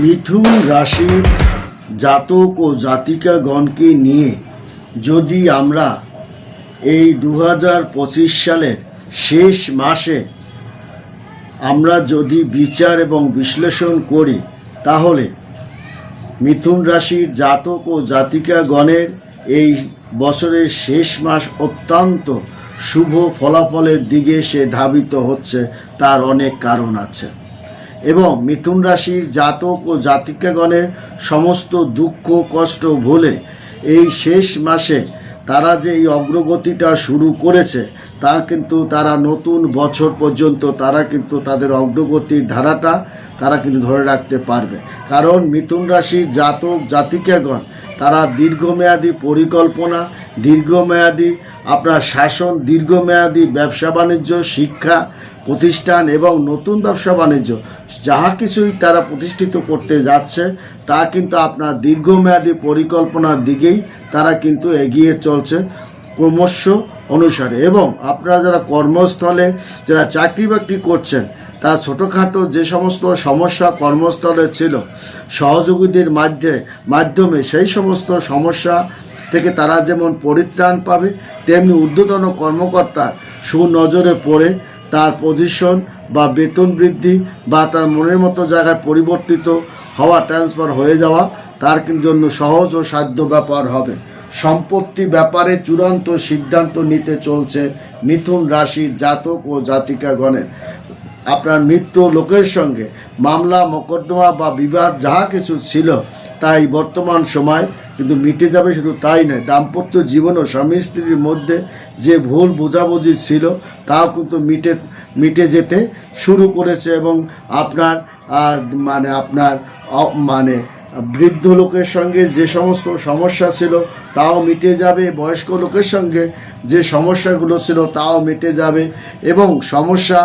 মিথুন রাশির জাতক ও জাতিকাগণকে নিয়ে যদি আমরা এই দু হাজার পঁচিশ সালের শেষ মাসে আমরা যদি বিচার এবং বিশ্লেষণ করি, তাহলে মিথুন রাশির জাতক ও জাতিকাগণের এই বছরের শেষ মাস অত্যন্ত শুভ ফলাফলের দিকে সে ধাবিত হচ্ছে, তার অনেক কারণ আছে। এবং মিথুন রাশির জাতক ও জাতিকাগণের সমস্ত দুঃখ, কষ্ট, ভুলে এই শেষ মাসে তারা যে এই অগ্রগতিটা শুরু করেছে, তা কিন্তু তারা নতুন বছর পর্যন্ত তারা কিন্তু তাদের অগ্রগতির ধারাটা তারা কিন্তু ধরে রাখতে পারবে। কারণ মিথুন রাশির জাতক, জাতিকাগণ, তারা দীর্ঘমেয়াদী পরিকল্পনা, দীর্ঘমেয়াদী আপনার শাসন, দীর্ঘমেয়াদী ব্যবসা, বাণিজ্য, শিক্ষা প্রতিষ্ঠান এবং নতুন ব্যবসা বাণিজ্য, যাহা কিছুই তারা প্রতিষ্ঠিত করতে যাচ্ছে, তা কিন্তু আপনার দীর্ঘমেয়াদী পরিকল্পনার দিকেই তারা কিন্তু এগিয়ে চলছে ক্রমশ অনুসারে। এবং আপনারা যারা কর্মস্থলে, যারা চাকরি বাকরি করছেন, তা ছোটোখাটো যে সমস্ত সমস্যা কর্মস্থলে ছিল, সহযোগীদের মাধ্যমে মাধ্যমে সেই সমস্ত সমস্যা থেকে তারা যেমন পরিত্রাণ পাবে, তেমনি ঊর্ধ্বতন কর্মকর্তা সুনজরে পড়ে তার পজিশন বা বেতন বৃদ্ধি বা তার মনের মতো জায়গায় পরিবর্তিত হওয়া ট্রান্সফার হয়ে যাওয়া, তার জন্য সহজ ও সাধ্য ব্যাপার হবে। সম্পত্তি ব্যাপারে চূড়ান্ত সিদ্ধান্ত নিতে চলছে মিথুন রাশির জাতক ও জাতিকাগণের। আপনার মিত্র লোকের সঙ্গে মামলা, মোকদ্দমা বা বিবাদ যাহা কিছু ছিল, তাই বর্তমান সময় কিন্তু মিটে যাবে শুধু তাই নয়। দাম্পত্য জীবন ও স্বামী স্ত্রীর মধ্যে যে ভুল বোঝাবুঝি ছিল, তাও কিন্তু মিটে মিটে যেতে শুরু করেছে এবং আপনার মানে আপনার মানে বৃদ্ধ লোকের সঙ্গে যে সমস্ত সমস্যা ছিল, তাও মিটে যাবে। বয়স্ক লোকের সঙ্গে যে সমস্যাগুলো ছিল, তাও মিটে যাবে এবং সমস্যা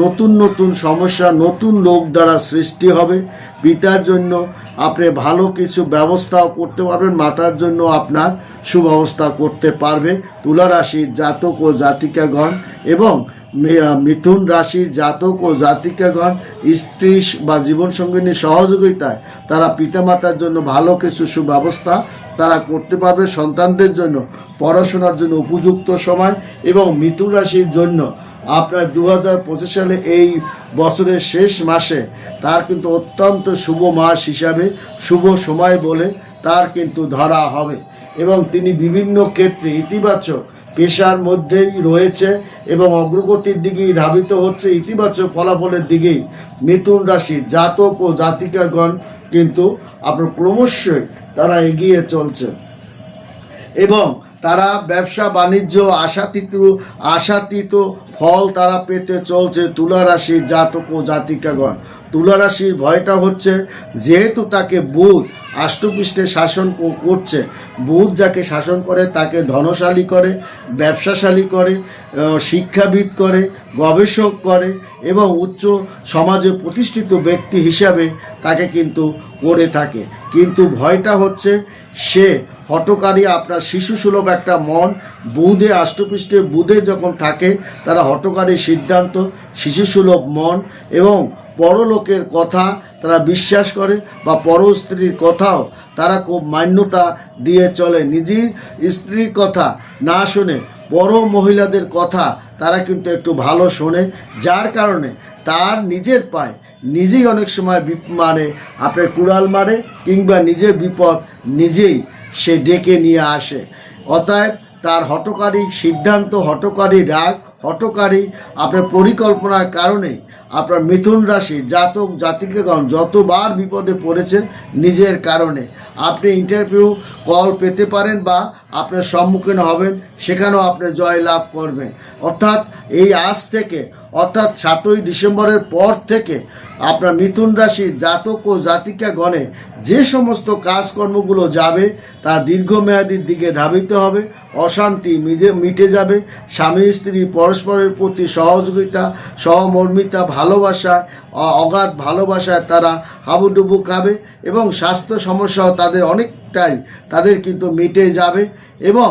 নতুন নতুন সমস্যা, নতুন লোক দ্বারা সৃষ্টি হবে। পিতার জন্য আপনি ভালো কিছু ব্যবস্থাও করতে পারবেন, মাতার জন্য আপনার সুব্যবস্থা করতে পারবে। তুলা রাশির জাতক ও জাতিকাগণ এবং মিথুন রাশির জাতক ও জাতিকাগণ, স্ত্রী বা জীবনসঙ্গিনী সহযোগিতায় তারা পিতামাতার জন্য ভালো কিছু সুব্যবস্থা তারা করতে পারবে। সন্তানদের জন্য পড়াশোনার জন্য উপযুক্ত সময় এবং মিথুন রাশির জন্য আপনার দু হাজার পঁচিশ সালে এই বছরের শেষ মাসে তার কিন্তু অত্যন্ত শুভ মাস হিসাবে, শুভ সময় বলে তার কিন্তু ধরা হবে। এবং তিনি বিভিন্ন ক্ষেত্রে ইতিবাচক পেশার মধ্যেই রয়েছে এবং অগ্রগতির দিকেই ধাবিত হচ্ছে। ইতিবাচক ফলাফলের দিকেই মিথুন রাশির জাতক ও জাতিকাগণ কিন্তু আপনার ক্রমশই তারা এগিয়ে চলছে। এবং তারা ব্যবসা বাণিজ্য, আশাতীত আশাতীত ফল তারা পেতে চলছে তুলা রাশির জাতক ও জাতিকাগণ। তুলা রাশির ভয়টা হচ্ছে, যেহেতু তাকে বুধ আষ্টপৃষ্ঠে শাসন করছে, বুধ যাকে শাসন করে তাকে ধনশালী করে, ব্যবসাশালী করে শিক্ষাবিদ করে, গবেষক করে এবং উচ্চ সমাজে প্রতিষ্ঠিত ব্যক্তি হিসাবে তাকে কিন্তু করে থাকে। কিন্তু ভয়টা হচ্ছে, সে হটকারী আপনার শিশু সুলভ একটা মন, বুধে, আষ্টপৃষ্ঠে বুধে যখন থাকে, তারা হটকারী সিদ্ধান্ত শিশু সুলভ মন এবং পরলোকের কথা তারা বিশ্বাস করে বা পর স্ত্রীর কথাও তারা খুব মান্যতা দিয়ে চলে। নিজের স্ত্রীর কথা না শুনে বড় মহিলাদের কথা তারা কিন্তু একটু ভালো শোনে, যার কারণে তার নিজের পায় নিজেই অনেক সময় মানে আপনার কুড়াল মারে কিংবা নিজের বিপদ নিজেই সে ডেকে নিয়ে আসে। অতএব তার হটকারী সিদ্ধান্ত হটকারী রাগ হটকারী আপনার পরিকল্পনার কারণে আপনার মিথুন রাশি জাতক, জাতিকেগণ যতবার বিপদে পড়েছেন নিজের কারণে। আপনি ইন্টারভিউ কল পেতে পারেন বা আপনার সম্মুখীন হবেন, সেখানেও আপনি জয় লাভ করবেন। অর্থাৎ এই আজ থেকে, অর্থাৎ সাতই ডিসেম্বরের পর থেকে আপনার মিথুন রাশি জাতক ও জাতিকা গণে যে সমস্ত কাজকর্মগুলো যাবে, তা দীর্ঘমেয়াদীর দিকে ধাবিত হবে, অশান্তি মিজে মিটে যাবে, স্বামী, স্ত্রী পরস্পরের প্রতি সহযোগিতা, সহমর্মিতা, ভালোবাসা অগাধ ভালোবাসায় তারা হাবুডুবু খাবে এবং স্বাস্থ্য সমস্যাও তাদের অনেকটাই তাদের কিন্তু মিটে যাবে এবং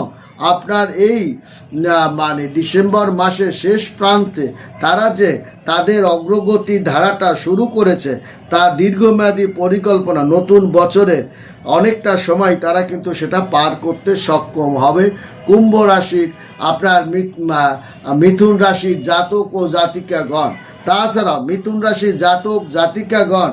আপনার এই মানে ডিসেম্বর মাসের শেষ প্রান্তে তারা যে তাদের অগ্রগতি ধারাটা শুরু করেছে, তা দীর্ঘমেয়াদী পরিকল্পনা, নতুন বছরে অনেকটা সময় তারা কিন্তু সেটা পার করতে সক্ষম হবে। কুম্ভ রাশির আপনার মিথুন রাশির জাতক ও জাতিকাগণ তাছাড়া মিথুন রাশির জাতক, জাতিকাগণ,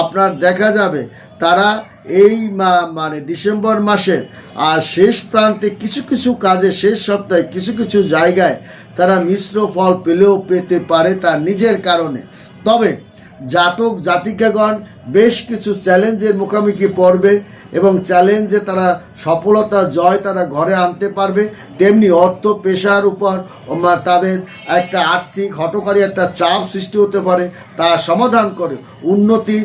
আপনার দেখা যাবে তারা এই মা- মানে ডিসেম্বর মাসের, আর শেষ প্রান্তে কিছু কিছু কাজে, শেষ সপ্তাহে কিছু কিছু জায়গায় তারা মিশ্র ফল পেলেও পেতে পারে তার নিজের কারণে। তবে জাতক জাতিকাগণ বেশ কিছু চ্যালেঞ্জের মুখোমুখি পড়বে এবং চ্যালেঞ্জে তারা সফলতা, জয় তারা ঘরে আনতে পারবে। তেমনি অর্থ, পেশার উপর তাদের একটা আর্থিক হটকারী একটা চাপ সৃষ্টি হতে পারে। তা সমাধান করে উন্নতি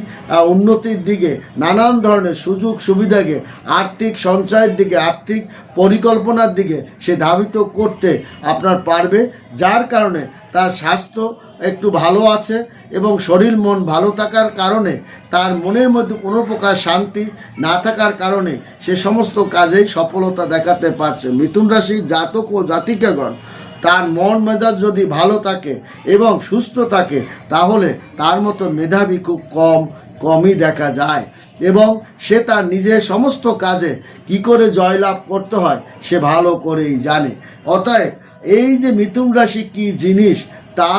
উন্নতির দিকে নানান ধরনের সুযোগ সুবিধাকে আর্থিক সঞ্চয়ের দিকে, আর্থিক পরিকল্পনার দিকে সে ধাবিত করতে আপনার পারবে। যার কারণে তার স্বাস্থ্য একটু ভালো আছে এবং শরীর মন ভালো থাকার কারণে তার মনের মধ্যে কোনো প্রকার শান্তি না থাকার কারণে সে সমস্ত কাজেই সফলতা দেখাতে পারছে। মিথুন রাশির জাতক ও জাতিকাগণ তার মন মেজাজ যদি ভালো থাকে এবং সুস্থ থাকে, তাহলে তার মতো মেধাবী খুব কম, কমই দেখা যায়। এবং সে তার নিজের সমস্ত কাজে কি করে জয়লাভ করতে হয়, সে ভালো করেই জানে। অতএব এই যে মিথুন রাশি কি জিনিস, তা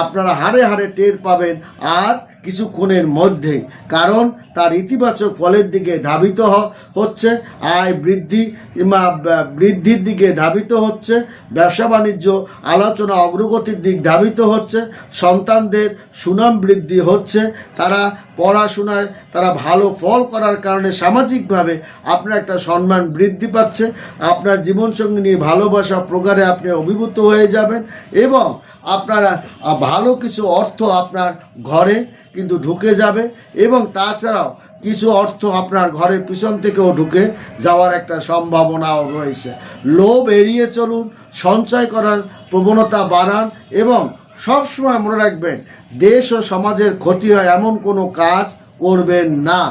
আপনারা হারে হারে টের পাবেন। আর কিছুক্ষণের মধ্যে, কারণ তার ইতিবাচক ফলের দিকে ধাবিত হচ্ছে, আয় বৃদ্ধি কিংবা বৃদ্ধির দিকে ধাবিত হচ্ছে, ব্যবসা বাণিজ্য, আলোচনা অগ্রগতির দিক ধাবিত হচ্ছে, সন্তানদের সুনাম বৃদ্ধি হচ্ছে, তারা পড়াশোনায় তারা ভালো ফল করার কারণে সামাজিকভাবে আপনার একটা সম্মান বৃদ্ধি পাচ্ছে। আপনার জীবনসঙ্গী নিয়ে ভালোবাসা প্রকারে আপনি অভিভূত হয়ে যাবেন এবং আপনারা ভালো কিছু অর্থ আপনার ঘরে কিন্তু ঢুকে যাবে এবং তাছাড়াও কিছু অর্থ আপনার ঘরের পিছন থেকেও ঢুকে যাওয়ার একটা সম্ভাবনাও রয়েছে। লোভ এড়িয়ে চলুন, সঞ্চয় করার প্রবণতা বাড়ান এবং সবসময় মনে রাখবেন, দেশ ও সমাজের ক্ষতি হয় এমন কোনো কাজ করবেন না।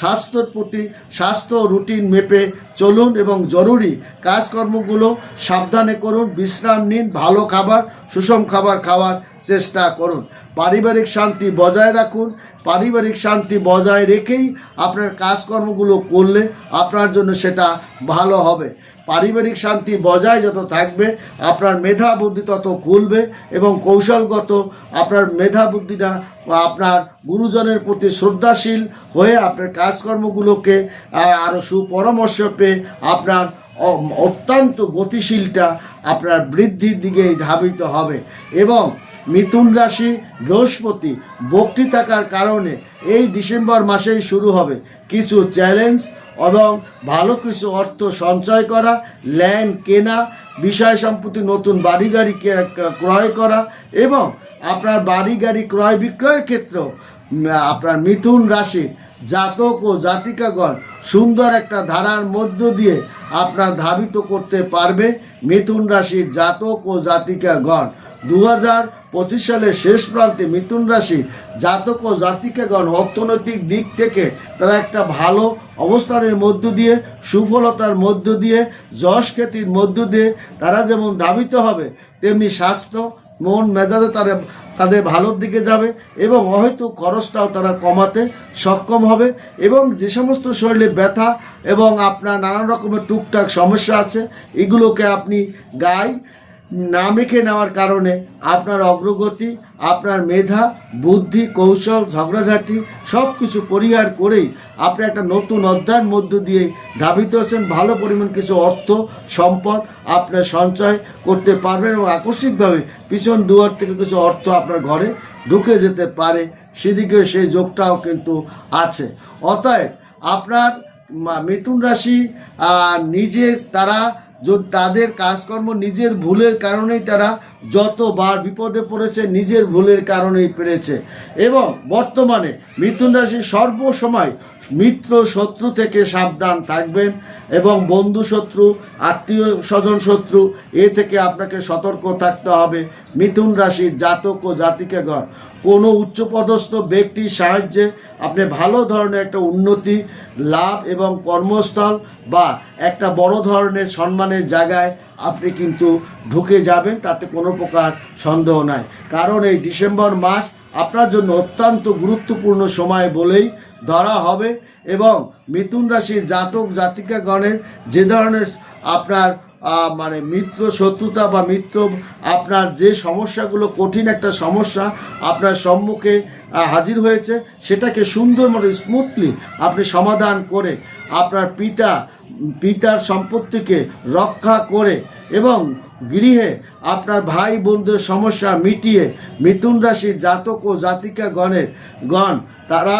স্বাস্থ্যর প্রতি, স্বাস্থ্য রুটিন মেপে চলুন এবং জরুরি কাজকর্মগুলো সাবধানে করুন, বিশ্রাম নিন, ভালো খাবার, সুষম খাবার খাওয়ার চেষ্টা করুন। পারিবারিক শান্তি বজায় রাখুন, পারিবারিক শান্তি বজায় রেখেই আপনার কাজকর্মগুলো করলে আপনার জন্য সেটা ভালো হবে। পারিবারিক শান্তি বজায় যত থাকবে, আপনার মেধা বুদ্ধি তত খুলবে এবং কৌশলগত আপনার মেধা বুদ্ধিটা আপনার গুরুজনের প্রতি শ্রদ্ধাশীল হয়ে আপনার কাজকর্মগুলোকে আরও সুপরামর্শ পেয়ে আপনার অত্যন্ত গতিশীলটা আপনার বৃদ্ধির দিকেই ধাবিত হবে। এবং মিথুন রাশি বৃহস্পতি বক্রি থাকার কারণে এই ডিসেম্বর মাসেই শুরু হবে কিছু চ্যালেঞ্জ এবং ভালো কিছু অর্থ সঞ্চয় করা ল্যান্ড কেনা, বিষয় সম্পত্তি নতুন বাড়ি গাড়ি ক্রয় করা এবং আপনার বাড়ি গাড়ি ক্রয় বিক্রয়ের ক্ষেত্রেও আপনার মিথুন রাশি জাতক ও জাতিকাগণ সুন্দর একটা ধারার মধ্য দিয়ে আপনার ধাবিত করতে পারবে। মিথুন রাশির জাতক ও জাতিকাগণ। দু হাজার পঁচিশ সালের শেষ প্রান্তে মিথুন রাশি জাতক ও জাতিকাগণ অর্থনৈতিক দিক থেকে তারা একটা ভালো অবস্থানের মধ্য দিয়ে, সুফলতার মধ্য দিয়ে, যশ খ্যাতির মধ্য দিয়ে তারা যেমন দাবিত হবে, তেমনি স্বাস্থ্য, মন মেজাজে তারা তাদের ভালোর দিকে যাবে এবং হয়তো খরচটাও তারা কমাতে সক্ষম হবে এবং যে সমস্ত শরীরে ব্যথা এবং আপনার নানান রকমের টুকটাক সমস্যা আছে, এগুলোকে আপনি গায়ে না মেখে নেওয়ার কারণে আপনার অগ্রগতি, আপনার মেধা, বুদ্ধি, কৌশল, ঝগড়াঝাটি সব কিছু পরিহার করেই আপনি একটা নতুন অধ্যায়ের মধ্য দিয়ে ধাবিত হচ্ছেন। ভালো পরিমাণ কিছু অর্থ, সম্পদ আপনার সঞ্চয় করতে পারবেন এবং আকস্মিকভাবে পিছন দুয়ার থেকে কিছু অর্থ আপনার ঘরে ঢুকে যেতে পারে। সেদিকে সেই যোগটাও কিন্তু আছে। অতএব আপনার মিথুন রাশি নিজে তারা যদি তাদের কাজকর্ম নিজের ভুলের কারণেই তারা যতবার বিপদে পড়েছে, নিজের ভুলের কারণেই পেরেছে। এবং বর্তমানে মিথুন রাশি সর্বসময় মিত্র শত্রু থেকে সাবধান থাকবেন এবং বন্ধু শত্রু আত্মীয় স্বজন শত্রু, এ থেকে আপনাকে সতর্ক থাকতে হবে। মিথুন রাশির জাতক ও জাতিকাগণ, কোনো উচ্চপদস্থ ব্যক্তির সাহায্যে আপনি ভালো ধরনের একটা উন্নতি, লাভ এবং কর্মস্থল বা একটা বড় ধরনের সম্মানের জায়গায় আপনি কিন্তু ঢুকে যাবেন, তাতে কোনো প্রকার সন্দেহ নাই। কারণ এই ডিসেম্বর মাস আপনার জন্য অত্যন্ত গুরুত্বপূর্ণ সময় বলেই ধরা হবে এবং মিথুন রাশির জাতক জাতিকাগণের যে ধরনের আপনার মানে মিত্র শত্রুতা বা মিত্র, আপনার যে সমস্যাগুলো, কঠিন একটা সমস্যা আপনার সম্মুখে হাজির হয়েছে, সেটাকে সুন্দর মতো স্মুথলি আপনি সমাধান করে আপনার পিতা, পিতার সম্পত্তিকে রক্ষা করে এবং গৃহে আপনার ভাই বন্ধুর সমস্যা মিটিয়ে মিথুন রাশির জাতক ও জাতিকা গণের গণ, তারা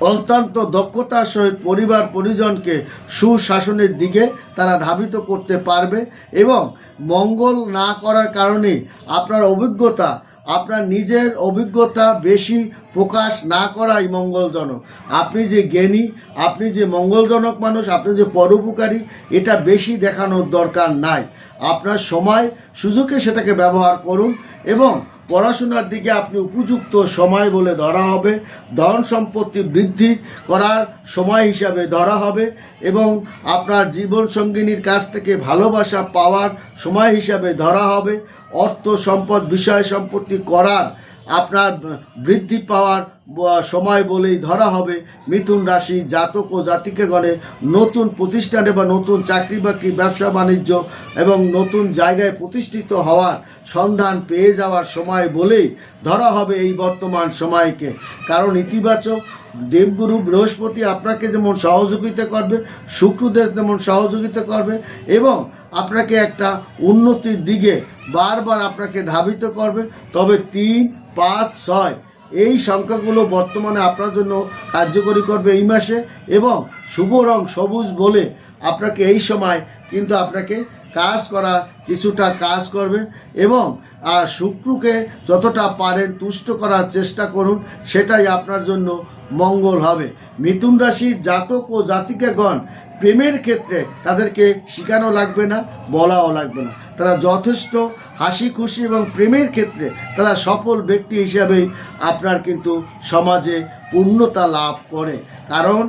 অত্যন্ত দক্ষতার সহিত পরিবার পরিজনকে সুশাসনের দিকে তারা ধাবিত করতে পারবে এবং মঙ্গল না করার কারণে আপনার অভিজ্ঞতা, আপনার নিজের অভিজ্ঞতা বেশি প্রকাশ না করাই মঙ্গলজনক। আপনি যে জ্ঞানী, আপনি যে মঙ্গলজনক মানুষ, আপনি যে পরোপকারী, এটা বেশি দেখানোর দরকার নাই। আপনার সময়, সুযোগে সেটাকে ব্যবহার করুন এবং পড়াশোনার দিকে আপনি উপযুক্ত সময় বলে ধরা হবে, ধন সম্পত্তি বৃদ্ধি করার সময় হিসাবে ধরা হবে এবং আপনার জীবন সঙ্গিনীর কাছ থেকে ভালোবাসা পাওয়ার সময় হিসাবে ধরা হবে, অর্থ সম্পদ, বিষয় সম্পত্তি করার আপনার বৃদ্ধি পাওয়ার সময় বলেই ধরা হবে। মিথুন রাশি জাতক ও জাতিকেগণে নতুন প্রতিষ্ঠানে বা নতুন চাকরি বাকরি, ব্যবসা বাণিজ্য এবং নতুন জায়গায় প্রতিষ্ঠিত হওয়ার সন্ধান পেয়ে যাওয়ার সময় বলেই ধরা হবে এই বর্তমান সময়কে। কারণ ইতিবাচক দেবগুরু বৃহস্পতি আপনাকে যেমন সহযোগিতা করবে, শুক্রদেব যেমন সহযোগিতা করবে এবং আপনাকে একটা উন্নতির দিকে বারবার আপনাকে ধাবিত করবে। তবে তিন, পাঁচ, ছয়, এই সংখ্যাগুলো বর্তমানে আপনার জন্য কার্যকরী করবে এই মাসে এবং শুভ রং সবুজ বলে আপনাকে এই সময় কিন্তু আপনাকে কাজ করা কিছুটা কাজ করবে এবং আর শুক্রকে যতটা পারেন তুষ্ট করার চেষ্টা করুন, সেটাই আপনার জন্য মঙ্গল হবে। মিথুন রাশির জাতক ও জাতিকাগণ প্রেমের ক্ষেত্রে তাদেরকে শেখানো লাগবে না, বলাও লাগবে না। তারা যথেষ্ট হাসি খুশি এবং প্রেমের ক্ষেত্রে তারা সফল ব্যক্তি হিসাবেই আপনার কিন্তু সমাজে পূর্ণতা লাভ করে। কারণ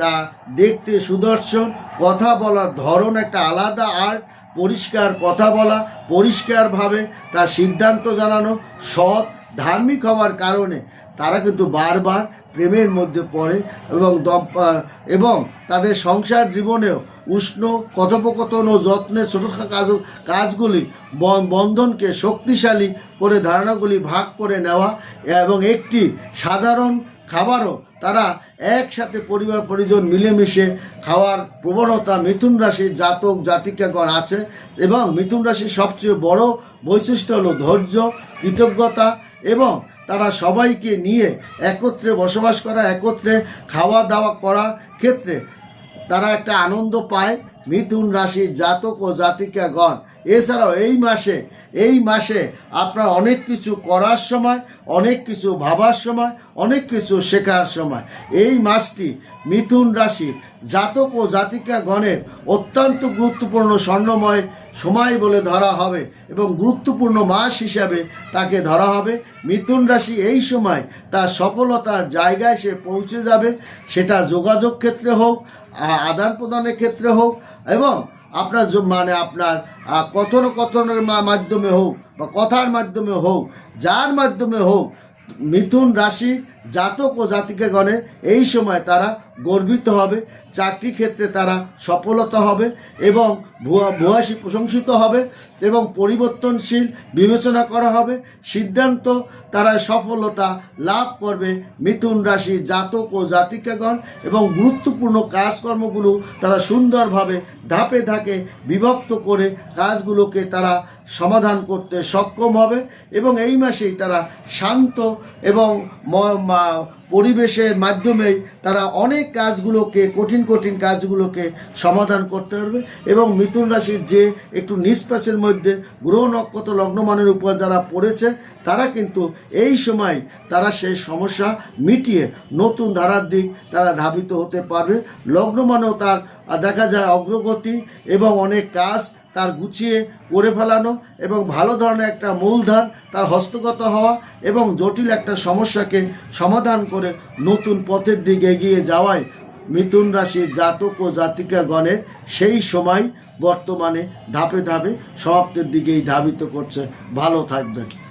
তা দেখতে সুদর্শন, কথা বলার ধরন একটা আলাদা আর্ট পরিষ্কার কথা বলা, পরিষ্কারভাবে তার সিদ্ধান্ত জানানো সৎ, ধার্মিক হওয়ার কারণে তারা কিন্তু বারবার প্রেমের মধ্যে পড়ে এবং এবং তাদের সংসার জীবনেও উষ্ণ কথোপকথন ও যত্নের ছোটো কাজ, কাজগুলি বন- বন্ধনকে শক্তিশালী করে ধারণাগুলি ভাগ করে নেওয়া এবং একটি সাধারণ খাবারও তারা একসাথে পরিবার, পরিজন মিলেমিশে খাওয়ার প্রবণতা মিথুন রাশির জাতক, জাতিকাগণ আছে এবং মিথুন রাশির সবচেয়ে বড় বৈশিষ্ট্য হলো ধৈর্য, কৃতজ্ঞতা এবং তারা সবাইকে নিয়ে একত্রে বসবাস করা, একত্রে খাওয়া দাওয়া করা ক্ষেত্রে তারা একটা আনন্দ পায়। মিথুন রাশির জাতক ও জাতিকাগণ এছাড়াও এই মাসে এই মাসে আপনার অনেক কিছু করার সময়, অনেক কিছু ভাবার সময়, অনেক কিছু শেখার সময়। এই মাসটি মিথুন রাশির জাতক ও জাতিকাগণের অত্যন্ত গুরুত্বপূর্ণ স্বর্ণময় সময় বলে ধরা হবে এবং গুরুত্বপূর্ণ মাস হিসাবে তাকে ধরা হবে। মিথুন রাশি এই সময় তার সফলতার জায়গায় সে পৌঁছে যাবে, সেটা যোগাযোগ ক্ষেত্রে হোক আদান প্রদানের ক্ষেত্রে হোক এবং আপনার মানে আপনার কথন কথনের মাধ্যমে হোক বা কথার মাধ্যমে হোক, যার মাধ্যমে হোক, মিথুন রাশি জাতক ও জাতিকাগণের এই সময় তারা গর্বিত হবে, চাকরি ক্ষেত্রে তারা সফলতা হবে এবং ভুয়া ভুয়াশি প্রশংসিত হবে এবং পরিবর্তনশীল বিবেচনা করা হবে। সিদ্ধান্ত, তারা সফলতা লাভ করবে মিথুন রাশি জাতক ও জাতিকাগণ এবং গুরুত্বপূর্ণ কাজকর্মগুলো তারা সুন্দরভাবে ধাপে ধাপে বিভক্ত করে কাজগুলোকে তারা সমাধান করতে সক্ষম হবে এবং এই মাসেই তারা শান্ত এবং পরিবেশের মাধ্যমেই তারা অনেক কাজগুলোকে, কঠিন কঠিন কাজগুলোকে সমাধান করতে পারবে এবং মিথুন রাশির যে একটু নিষ্পাসের মধ্যে গ্রহ নক্ষত্র লগ্নমানের উপর যারা পড়েছে, তারা কিন্তু এই সময় তারা সেই সমস্যা মিটিয়ে নতুন ধারার দিক তারা ধাবিত হতে পারবে। লগ্নমানও তার দেখা যায় অগ্রগতি এবং অনেক কাজ তার গুছিয়ে করে ফেলানো এবং ভালো ধরনের একটা মূলধার তার হস্তগত হওয়া এবং জটিল একটা সমস্যাকে সমাধান করে নতুন পথের দিকে এগিয়ে যাওয়ায় মিথুন রাশির জাতক ও জাতিকাগণের সেই সময় বর্তমানে ধাপে ধাপে সমাপ্তির দিকেই ধাবিত করছে। ভালো থাকবেন।